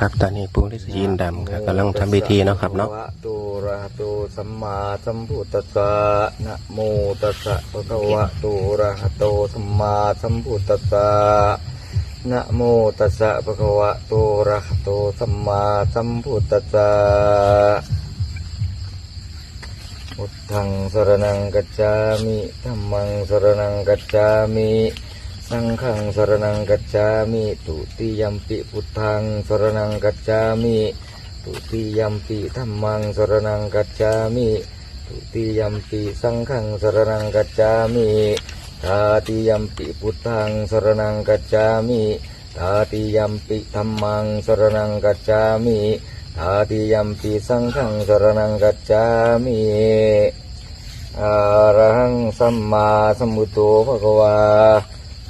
ครับตอนนี้ปู่ฤาษีอินดำครับกำลังทำพิธีเนาะครับเนาะภวโตอะระหะโตสัมมาสัมพุทธัสสะนะโมตัสสะภะคะวะโตอะระหะโตสัมมาสัมพุทธัสสะนะโมตัสสะภะคะวะโตอะระหะโตสัมมาสัมพุทธัสสะพุทธังสรณังกัจจามิธัมมังสรณังกัจจามิ สังฆังสรณังกัจจามิตุติยัมปิพุทธังสรณังกัจจามิตุติยัมปิธัมมังสรณังกัจจามิตุติยัมปิสังฆังสรณังกัจจามิตาติยัมปิพุทธังสรณังกัจจามิตาติยัมปิธัมมังสรณังกัจจามิตาติยัมปิสังฆังสรณังกัจจามิอรหังสัมมาสัมพุทโธภะคะวา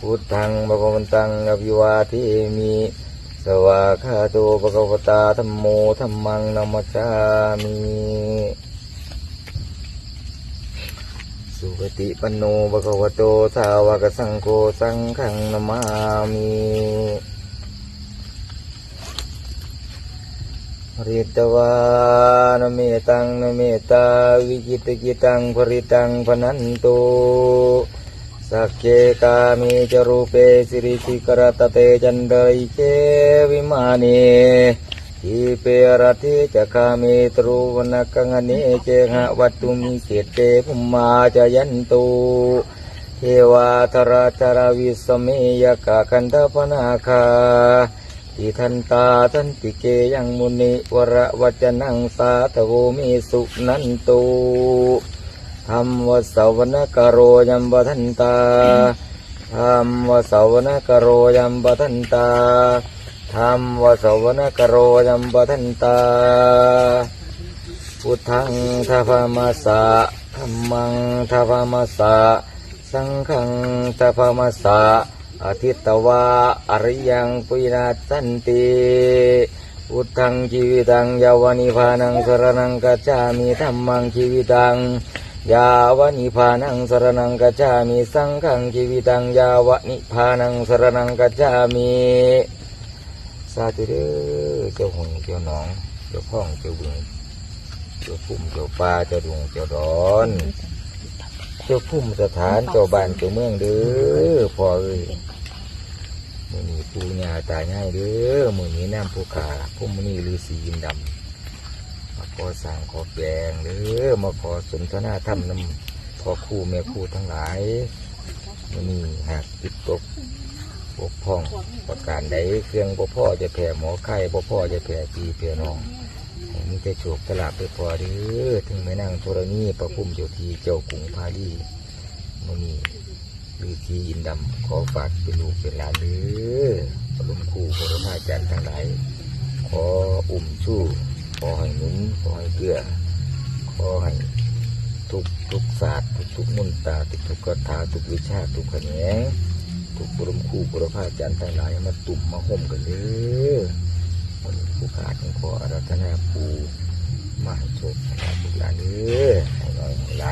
พุทธังภะคะวันตังอภิวาเทมิสวากขาโตภะคะวตาธัมโมธัมมังนัมมัสสามิสุปฏิปันโนภะคะวโตสาวกสังโฆสังฆังนามามิริตวานเมตังนเมตาวิจิตกิตังปริตังพนันตุสักเคกามิจรูปเปสิริสิกรต สักเจตจันเดยเควิมานีทีเปรติจะคามิตรุวนักังเนเจหะวัตตุมิเกตเตภุมาจยันตุเทวาธราจาราวิสเมยกะกันตปนาคาอิทันตาทันติเกยังมุนิวระวัจนังสาตโวมิสุนันตุ ธรรมวสาวนกโรยัมปทันตาธรรมวสาวนกโรยัมปทันตาธรรมวสาวนกโรยัมปทันตา พุทธังทัพมาสะธรรมังทัพมาสะสังฆังทัพมาสะอาทิตวาอริยังปุยนาสันติพุทธังชีวิตังยาวนิพานังสรนังกัจจามิธรรมังชีวิตัง ยาวนิพานังสรนังกัจามิสังฆังชีวิตังยาวนิพานังสรนังกัจามิสาธุเด้อเจ้าหงเจ้าหนอง เจ้าพ่องเจ้าบึงเจ้าพุ่มเจ้าป่าเจ้าดวงเจ้าร้อน เจ้าพุ่มสถานเจ้าบ้านเจ้าเมืองเด้อพอเอ้ยมือนี้ปูญาตายง่ายเด้อมือนี้น้ำภูขาพุ่มอนี้ฤาษียินดำ ขอสั่งขอแกงเด้อมาขอสนทนาธรรมน้ำพอครู่แม่ครู่ทั้งหลายมือนี้หากติดตกปกพ้องประการใดเครื่องบ่พ่อจะแผ่หมอไข้บ่พ่อจะแผ่ปีแผ่น้องมีแต่โชคตลาดไปพอด้อถึงแม่นางโทรณีประพุ่มเจ้าทีเจ้ากรุงพาลีมนีลือทีอินดำขอฝากเป็นลูกเป็นหลานเด้อปลุมครูพระพาจารย์ทั้งหลายขออุ่มชู้ ขอให้หนุนขอให้เกลือขอให้ทุกทุกศาสตร์ทุกทุกมนตราทุกทุกคาถาทุกวิชาทุกแขนงทุกปรมครูพระพาจารย์ทั้งหลายมาตุ่มมาห่มกันเด้อคนผู้ขาดของขออารัธนาปูมาให้โชคให้ลาบลูกหลานเด้อให้น้อยให้ไหล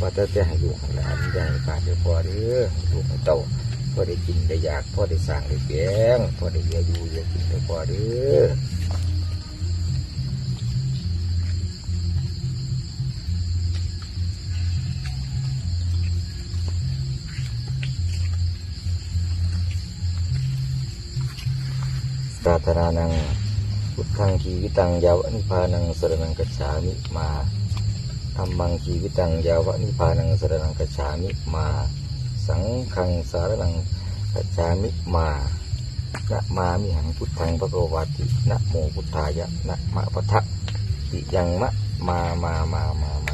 ว่าจะจะให้ลูกให้หลานได้ให้ป้าเด้อพ่อเด้อให้ลูกให้เต้าพ่อได้กินได้อยากพ่อได้สร้างได้แกงพ่อได้เลี้ยอยู่เลี้ยกินเด้พอเด้อ ธารานังพุทธังชีวิตังยาวนิพพานังสรนังกัจฉามิมาธรรมังชีวิตังยาวนิพพานังสรนังกัจฉามิมา สังฆังสารนังกัจฉามิมานะมามิหังพุทธังพระโกวาตินะโมพุทธายะนะมะปะทะติยังมะมามามามามา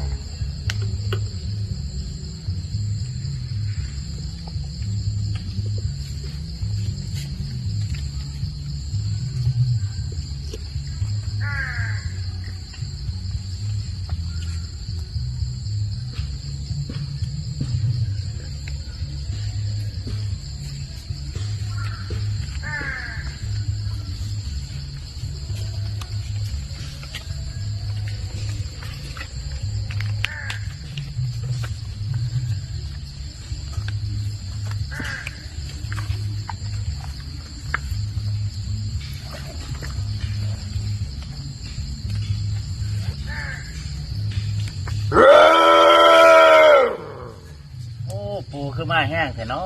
แห้งแต่น้อ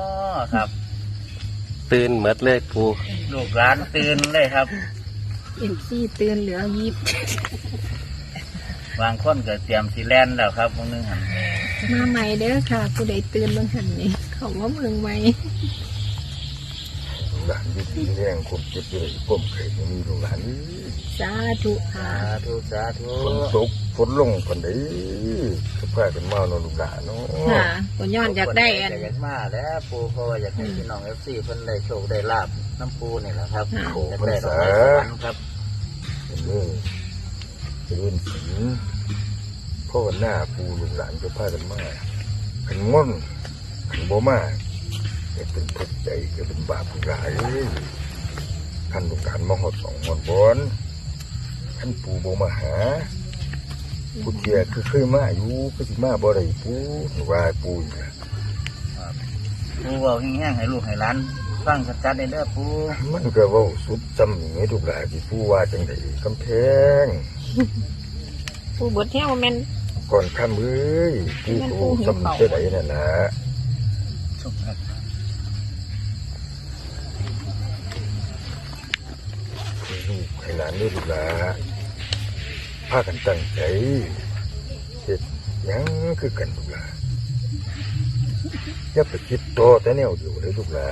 ครับ ตื่นเหมือดเลยปูลูกร้านตื่นเลยครับเอ็มซี่เตือนเหลือยิบบางคนก็เตรียมสีแลนแล้วครับพวกนึงหันมาใหม่เด้อค่ะผู้ใดเตือนบางหันนี่เขาว่าเมืองใหม่ หลานอยู่ที่แรงคนเจ็บเลยก้มเคยมีลูกหลานสาธุค่ะสาธุสาธุฝนตกฝนลงคนใดก็พากันมาเนาะลูกหลานเนาะค่ะก็ย้อนอยากได้อันอยากได้มาแล้วปูเพราะว่าอยากให้พี่น้องเอฟซีเพิ่นได้โชคได้ลาบน้ำปูนี่แหละครับค่ะอยากได้ดอกไม้สวรรค์ครับนี่จะเล่นสินพ่อหน้าปูลูกหลานก็พากันมาขันง่อนขันบ่มา จะเป็นทุกข์ใจจะเป็นบาปผู้ร้ายขันลูกหลานมาหอดสองหอดบอนขันปูบ่มาหาผู้เทียคือเคยมาอยู่ก็สิมาบ่ได้ปูว่าปูอยู่นะปูเว่าแห้งๆให้ลูกให้ร้านฟังชัดๆได้เด้อปูมันก็เว่าสุดจำอย่างนี้ทุกหลายที่ปูว่าจังไดกำแพงผู้บดเที่ยวแม่นก่อนคำเอ้ยปูโตจำจะไดนั่นนะสุขครับลูกานด้วยลูกหลาพากันตั้งใจเฮ็ดหยังคือกันลูกหลาอย่าไปคิดโตแต่แนวเดียวเลยลูกหลา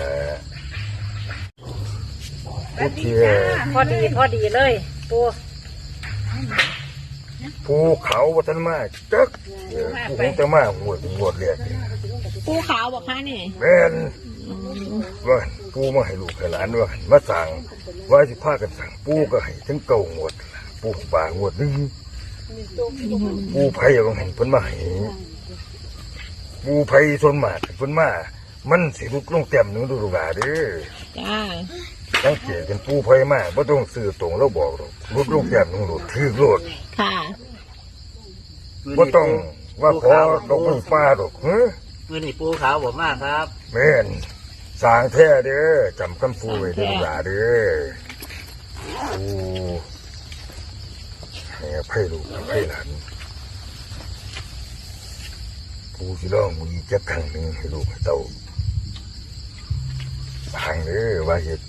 ผู้เทียพอดีพอดีเลยปูภูเขาวัฒนมาจักเออผู้คงจะมาหวดหวดเรียกปูขาวบอกค่ะนี่แม่น ว่าหั่นปูมาให้ลูกให้หลานว่าหั่นมาสั่งว่าสิพากันสั่งปูก็ให้ถึงเก่างวดล่ะปูป่างวดหนึงปูไผ่บางแห่งเพิ่นมาให้ปูไผ่ส่วนมากเพิ่นมามันสิลุกลงเต็มหนึงดูลูกหลานเด้อจ้าสังเกตเป็นปูไผ่มาบ่ต้องซื้อตรงแล้วบอกหรอกลุกลงเต็มหนึงโลดถือโลดค่ะบ่ต้องว่าขอดอกไม้ฟ้าดอกเฮ้อมือนี่ปูขาวบอกมากครับแม่น สร้างแท้เด้อจำคำพูไว้เด้อลูกหลานเด้อโอ้ให้อภัยลูกอภัยหลานผู้สิร้องมือจักครั้งหนึ่งให้ลูกให้เต้าสร้างเด้อว่าเฮ็ด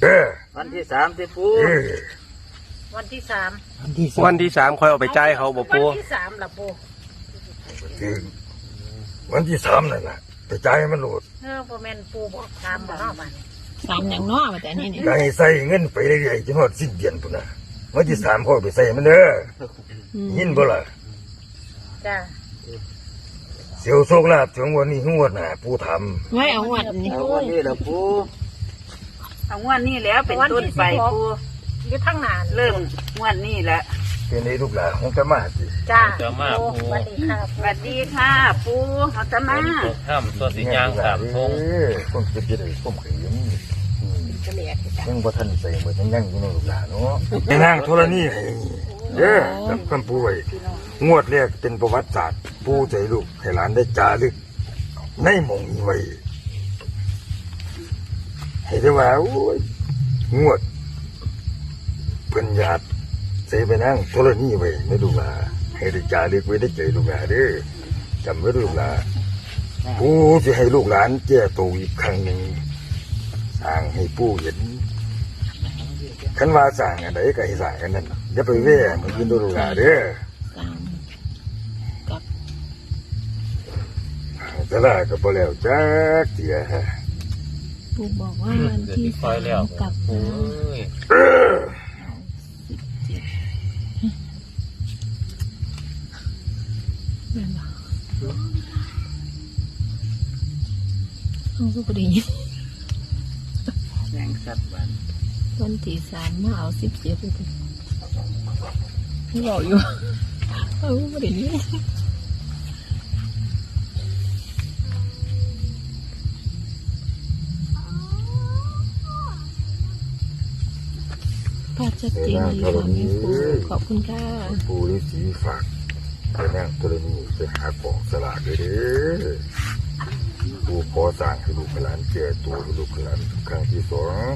เด้อวันที่สามที่ปูเด้อวันที่สามวันที่สามคอยเอาไปจ่ายเขาบอกปูวันที่สามล่ะปู ถึงวันที่สามนั่นล่ะ ไปจ่ายมันโหลดเออพ่อแม่นปูบอกสามบ่เนาะบัดนี้สามอย่างเนาะบัดแต่นี่นี่ก็ให้ใส่เงินไปเรื่อยๆจนฮอดสิ้นเดือนพุ่นน่ะวันที่สามพ่อไปใส่มันเด้ออืมยินบ่ล่ะจ้าเสียวโชคลาภถึงวันนี้งวดหน้าผู้ทไว้เอาวันนี้เอาวันนี้แหละปูเอางวดนี้แล้วเป็นต้นไปปูอยู่ทั้งนานเริ่มงวดนี้แหละำเป็นในลูกหลานของจะมาสิจ้าจะมาปู สวัสดีค่ะสวัสดีค่ะ ปูเขาจะมาห้ามตัวสียางสามพงเอ้ยคนจะจะได้ผมเขียนเฉลี่ยจ้ะยังบ่ทันใส่เหมือนยังยังอยู่ในลูกหลานเนาะไอ้นางโทรนี่ให้เด้อจำคำปูไว้งวดแรกเป็นประวัติศาสตร์ ปูใจลูกให้หลานได้จารึกในหมองนี้ไว้ให้ได้ว่าโอ้ยงวดเพิ่นญาติใส่ไปนั่งโทรนี่ไว้ในลูกหลานให้ได้จารึกไว้ได้ใจลูกหลานเด้อจำไว้ลูกหลานผู้จะให้ลูกหลานแก้ตัวอีกครั้งหนึ่งสร้างให้ผู้เห็นขันว่าสร้างอะไรก็ให้สร้างกันนั่นอย่าไปแว่เหมือนกินดูลูกหลานเด้อสามกับแต่ละก็บ่แล้วจักเสียฮะปูบอกว่าวันเกิดที่ที่คอสายแล้วมกั นั่นเหรอเอาสุกดีแมงสัตว์วันวันที่สามมาเอาสิบเจ็ดเลยบอกอยู่เอาไม่ได้ยินภาพชัดเจนดีค่ะแม่ครูขอบคุณค่ะผู้ฤาษีฝาก ไปนั่งตัวนี้ไปหากองสลากเลยเด้อผู้ขอสร้างให้ลูกหลานแก่ตัวลูกหลานครั้งที่สอง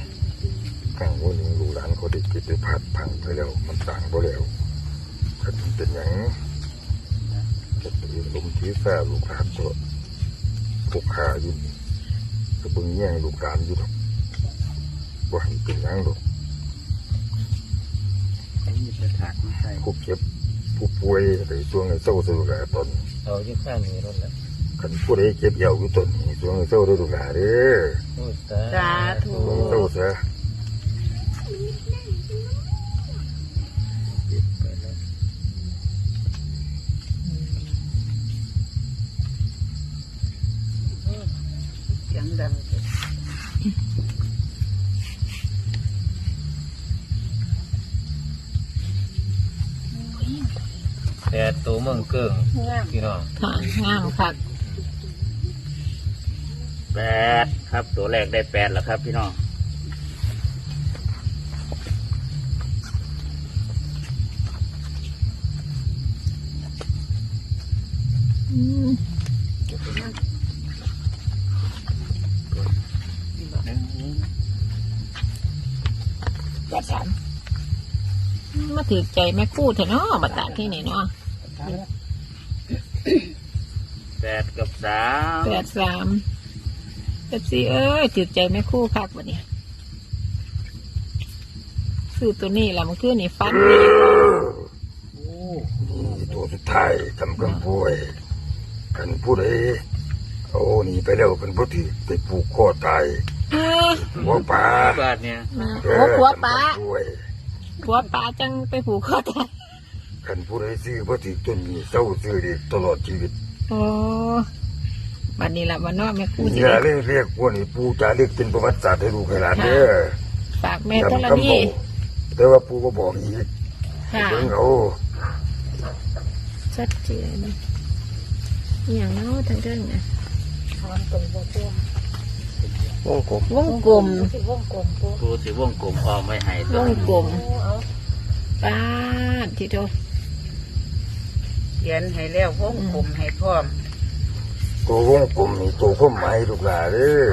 ครั้งวันหนึ่งลูกหลานเขาได้กิจได้พัดพังไปแล้วมันต่างบ่แล้วคันเป็นหยังจะเป็นลมทีแฝลูกหลานก็พวกขาอยู่ก็บิ่งแย่งลูกหลานอยู่ดอกบ่ให้เป็นหยังดอกมีแต่ากมาใส่ผู้เจ็บ ผู้ป่วยไปช่วงให้เศร้าสุดแลตอนเอาอยู่ข้างนี้รถแล้วคันผู้ใดเจ็บเหี่ยวอยู่ตอนนี้ช่วงให้เศร้าด้วยลูกหลานเด้อโอ้ยสาธุเศร้าซะไเกิ่งพี่น้องค่ะงามค่ะแปดครับ ตัวแรกได้แปดแล้วครับ พี่น้องอืมแปดสามมาถือใจแม่คู่เถอะเนาะบัตตาที่นี่เนาะ แปดกับสามแปดสามเอฟซีเอ้ยถือใจแม่คู่คักวันนี้ซื้อตัวนี้ละมันคือนี่ฟันนี่นี่ตัวสุดท้ายทำกำป่วยกันผู้ใดเอาหนีไปแล้วเป็นผู้ที่ไปผูกคอตายเออหัวป่าบาทเนี่ยโอ้ผัวป้าทำกำป่วยผัวป้าจังไปผูกคอตาย กันผู้ใดซื้อบ่ถือต้นนี้เศร้าซื้อเด็กตลอดชีวิตโอ้บัดนี้ละวันนอกแม่คู่สินี่ล่ะเรียกเรียกพวกนี้ปู่จารึกเป็นประวัติศาสตร์ให้ลูกให้หลานเด้อฝากแม่ตละจำคำนี่บอกแต่ว่าปู่ก็บอกอีกค่ะเบิ่งเอาชัดเจนอหย่างเนาะทั้งเรื่องนะวงกบวงกลมครูสิวงกลมออมไว้ให้วตัวงกลมป้าดที่โตเขียนให้แล้ววงกลมให้พร้อมตัววงกลมนี่ตัวข้อหมายลูกหลานเด้อ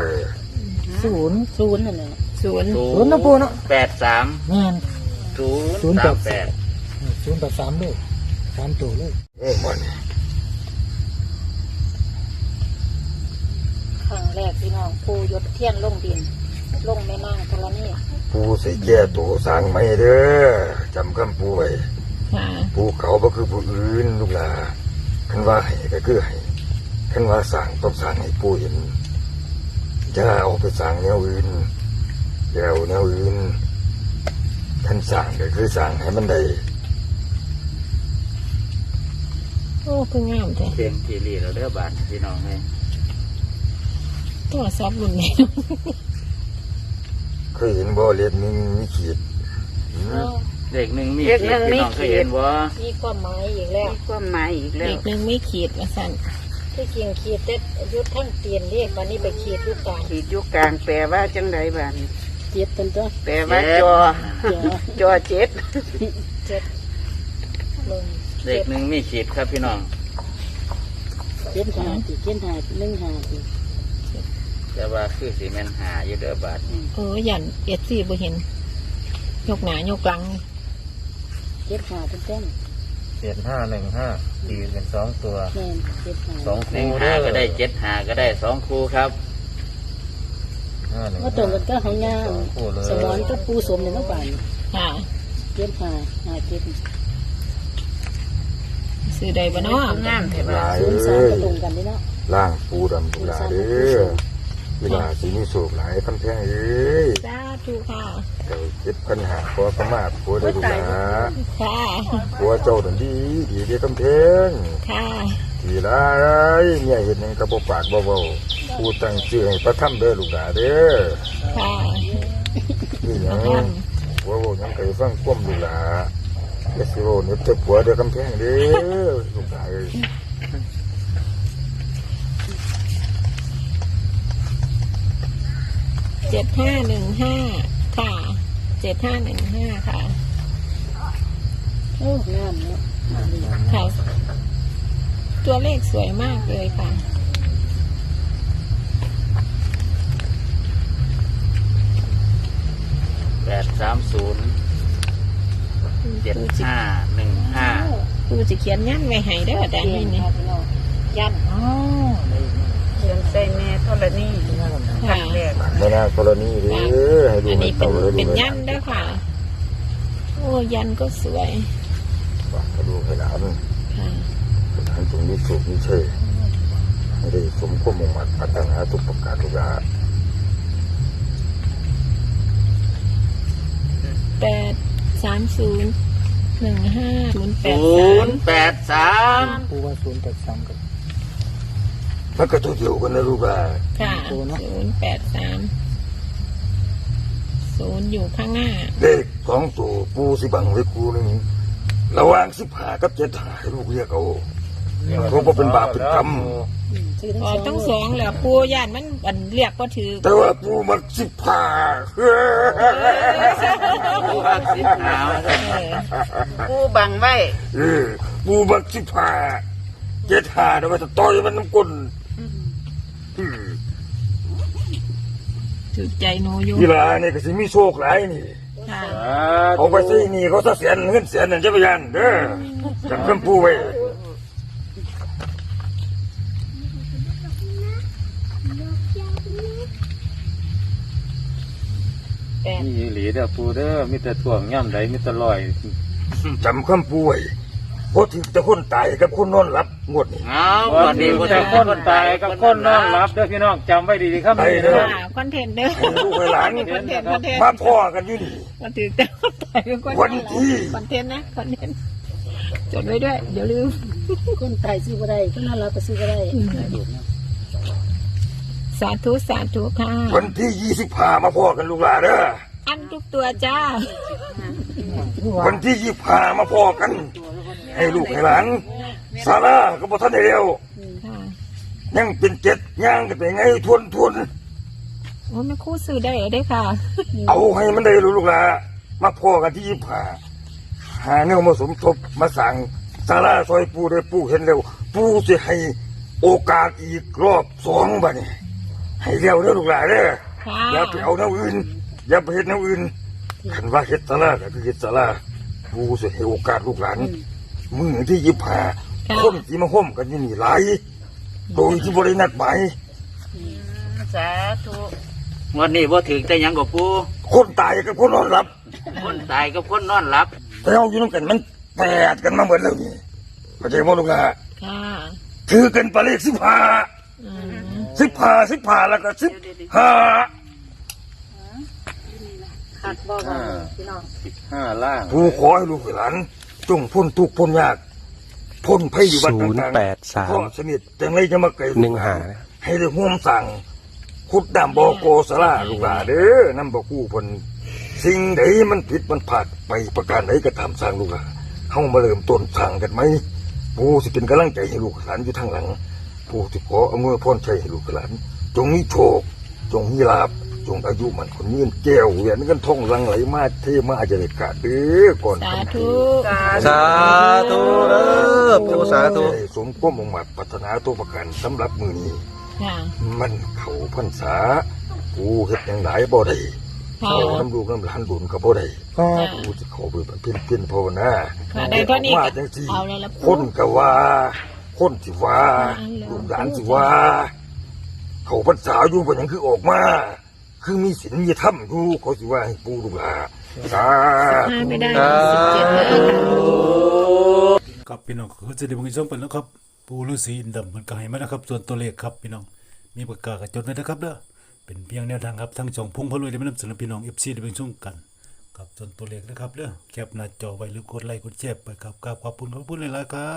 ศูนย์ศูนย์นั่นแหละศูนย์ศูนย์นะปูเนาะแปดสามแม่นศูนย์สามแปดศูนย์แปดสามเลยสามตัวเลยโอ้มันครั้งแรกพี่น้องปูยศเทียนลงดินลงแม่นางธรณีปู่ใส่แก่ตัวสร้างไม่เด้อจำคำปู่ไว้ ค่ะปู่เขาบ่คือผู้อื่นลูกหลานคันว่าให้ก็คือให้คันว่าสั่งต้องสั่งให้ปู่เห็นอย่าเอาไปสั่งแนวอื่นอย่าเอาแนวอื่นคันสั่งก็คือสั่งให้มันได้โอ้คืองามแท้เพียงทีรีเราเด้อบาทพี่น้องเลยโทรศัพท์รุ่นนี้เคยเห็นบ่เล็บหนึ งมีขีดอืมเด็กหนึ่งมีขีดพี่น้องเคยเห็นว่ามีความหมายอีกแล้วมีความหมายอีกแล้เด็วกหนึ่งไม่ขีดว่าสั่นที่จริงขีดเต็ดยุดทั้งเตียนเรียกวันนี้ไปขีดลูกกลางขีดอยู่กลางแปลว่าจังไดบ้านเจ็ดเป็นตัวแปลว่าจอ จอเจ็ดเจ็ดลงเด็กหนึ่งมีขีดครับพี่น้อง เจ็ดหาตีเจ็ดหาหนึ่งหาตีแต่ว่าคือสีแมนหาอยู่เด้อบาทนี่เออยันเอ็ดซี่บ่เห็น ยกหนายกหลัง เจ็ดหาเป็นเต้นเจ็ดห้าหนึ่งห้าตีเป็นสองตัวแม่นเจ็ดหาสองหนึ่งหาก็ได้เจ็ดหาก็ได้สองคู่ครับว่าตรงกันก็เขาย่างสมอนก็ปูสมเนี่ยเมื่อป่านค่ะเจ็ดหาหาเจ็ดซื้อใดบ่เนาะงามแท้หบ้าลานยศูนย์สามเอ้ก็ยตรงกันด้วยเนาะล่างปูดำลูกหลานเด้อเวลาสิมีโศกหลายคำแพงเอ้ยสาธุค่ะ เจ้าเจ็บปัญหาขอขมาผัวได้ลูกหลานค่ะผัวเจ้าดันดี ดีเด้คำแพงค่ะทีไรเมียเห็นหยังกระบอกปากเบาๆผู้ตั้งชื่อให้พระถ้ำเด้อลูกหลานเด้อค่ะนี่หยังผัวบอกหยังเคยฟังก้มลูกหลานเดี๋ยวสิโรเน็บเจ็บผัวเด้อคำแพงเด้อลูกหลานเอ้ยเจ็ดห้าหนึ่งห้าค่ะ เจ็ดห้าหนึ่งห้าค่ะโอ้งามเนาะค่ะตัวเลขสวยมากเลยค่ะแปดสามศูนย์เจ็ดห้าหนึ่งห้าครูจะเขียนยันไว้ให้เด้อแต่เตียนี่นนี่ค่ะพี่น้อง ยันเขียนใใส่แม่ธรณีคค่ะรั้งแรกไม่น่ากรณีหรือให้ดูอันให้นี้เป็เต่านเลยดูเป็นให้ยันเด้วยค่ะ โอ้ยันก็สวยฝากกระดูกให้หลานค่ะ หลานตรงนี้สุขนี้เช่ไม่ได้สมความมุ่งมั่นปรารถนาทุกประการทุกอย่าง แปดสามศูนย์หนึ่งห้าศูนย์แปดศูสามนย์แปดสาม ปูว่าศูนย์แปดสามกับ มันก็ตัวเดียวกันนะลูกหลาน ค่ะศูนย์แปดสามศูนย์อยู่ข้างหน้า เลขสองตัวปูสิบังไว้กูหนึ่งระหว่างสิบหากับเจ็ดหาให้ลูกเรียกเอาเพราะว่าเป็นบาปเป็นกรรมออกทั้งสองแหละปูย่านมันอันเรียกก็ถือแต่ว่าปูมันสิบหาผู้ว่าสิบหาวเออปูบังไว้ เออปูมันสิบหาเจ็ดหาแต่ว่าจะต่อยมันน้ำก้นอืม ถือใจหนูอยู่กีฬาเนี่ยก็สิมีโชคหลายนี่ค่ะเอาไปสินี่เขาซะเสียนเงินเสียนนั่นจะไปยันเด้อจำคำปูไว้แปดนี่หลีเด้อปูเด้อมีแต่ถ่วงย่ำใดมีแต่ลอยจำคำปูไว้ เพราะถึงแต่คนตายกับคนนอนหลับงวดนี่เอาวัวันนนี้นี้แต่คนตายกับคนนอนหลับเด้อพี่น้องจำไว้ดีๆครับนี่เด้อ ค่ะคอนเทนต์เด้อให้ลูกให้หลานคอนเทนต์คอนเทนต์มาพ่อกันอยู่นี่มาถือแต่คนตายเป็นคนวันที่ คอนเทนต์นะคอนเทนต์จดไว้ด้วย เดี๋ยวลืมคนตายซื้อบ่ได้คนน่ารักก็ซื้อบ่ได้สาธุสาธุค่ะ วันที่ยี่สิบห้ามาพ่อกันลูกหลานเด้ออันทุกตัวจ้า วันที่ยี่สิบห้ามาพ่อกัน ให้ลูกให้หลานซาร่าก็บอกท่านได้เร็วค่ะยังเป็นเจ็ดย่างกันไปไงทวนทวนโอ้ไม่คู่ซื้อได้เหรอได้ค่ะ เอาให้มันได้รู้ลูกหลานมาพ่อกันที่ยี่สิบห้าหาเนื้อมาสมทบมาสั่งซาร่าซอยปูได้ปูเห็นเร็วปูจะให้โอกาสอีกรอบสองบัดนี้ให้เร็วเด้อลูกหลานเด้อค่ะอย่าไปเอาแนวอื่น อย่าไปเฮ็ดแนวอื่นคันว่าเฮ็ดซาร่าก็คือเฮ็ดซาร่าปูจะให้โอกาสลูกหลานมื อที่ยิบหาคนที่มาห่มกันอยู่นี่หลายโดยที่บรินัดหมายสาธุวันนี้ว่าถึงแต่หยังกับปูคนตายกับคนนอนหลับ คนตายกับคนนอนหลับ แต่เอาอยู่น้ำกันมันแปดกันมาเหมือนแล้วนี่เข้าใจบ่ลูกหลานค่ะถือกันไปเลขสิบห้าอืมสิบห้าสิบห้าแล้วก็สิบห้าขาดบ่บ่พี่น้อง สิบห้าล่าง ผู้ขอให้ลูกหลาน จงพ้นทุกข์พ้นยากพ้นภัยอยู่บ้านศูนย์ต่างแปดสาม พ่อสนิทจังไรจะมาไกลหนึ่งหาให้ได้ห่วมสั่งขุดดำบ่อโกสลาลูกหลานเด้อนำบ่กู้เพิ่นสิ่งใดมันผิดมันพลาดไปประการใดก็ตามสร้างลูกหลานเฮามาเริ่มต้นสร้างกันไหมผู้สิเป็นกำลังใจให้ลูกหลานอยู่ทางหลัง ผู้ที่ขออำนวยพรชัยให้ลูกหลาน จงมีโชค จงมีลาภ จงอายุมันคนยืนแก้วเวียนเงินทองหลังไหลมาเทมาจะได้ขาดเด้อก่อนสาคำธุสาธุเออปูสาธุสมความมุ่งมั่นปรารถนาตัวประกันสำหรับมือนี้ค่ะมันเข้าพรรษากูเฮ็ดอย่างหลายบ่ได้ค่ะเขาน้ำลูกน้ำหลานบุญก็บ่ได้ก็กูจะเข้าไปเพิ่นเพิ่นภาวนาค่ะได้เท่านี้ว่าก็จังซี่เอาเลยละคปูนก็ว่าคนสิว่าอันแล้วลูกหลานสิว่าเขาพรรษาอยู่บ่หยังคือออกมา คือมีศีลมีธรรมอยู่เขาสิว่าให้ปู่ลูกหลานสาห้าธุไม่ได้สิบเจ็ดเลยค่ะครับพี่น้องก็จะได้บังคับไปแล้วครับปูฤาษีอินดำมันก็ให้มานะครับ ส่วนตัวเลขครับพี่น้อง มีประกาศกระจดไว้นะครับเด้อเป็นเพียงแนวทางครับทั้งสองพงพะรวยได้มานำเสนอพี่น้องเอฟซีได้เป็นช่วงกันครับส่วนตัวเลขนะครับเด้อแคปหน้าจอไว้หรือกดไลค์กดแชร์ไปครับกราบขอบคุณขอบคุณเลยละครับ